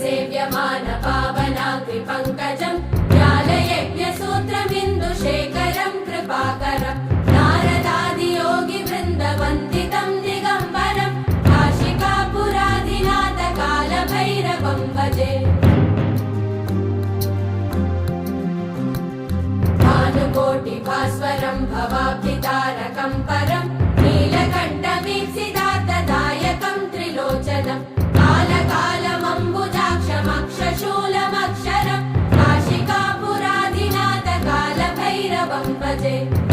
सेव्यमान पावना कृपङ्कजम् ज्ञालयज्ञसूत्रमिन्दुशेखरम् कृपाकरम् नारदादियोगिवृन्दवन्दितम् दिगम्बरम् काशिकापुराधिनाथ कालभैरवम् भजे भानुकोटिभास्वरम् भवाभितारकम् day.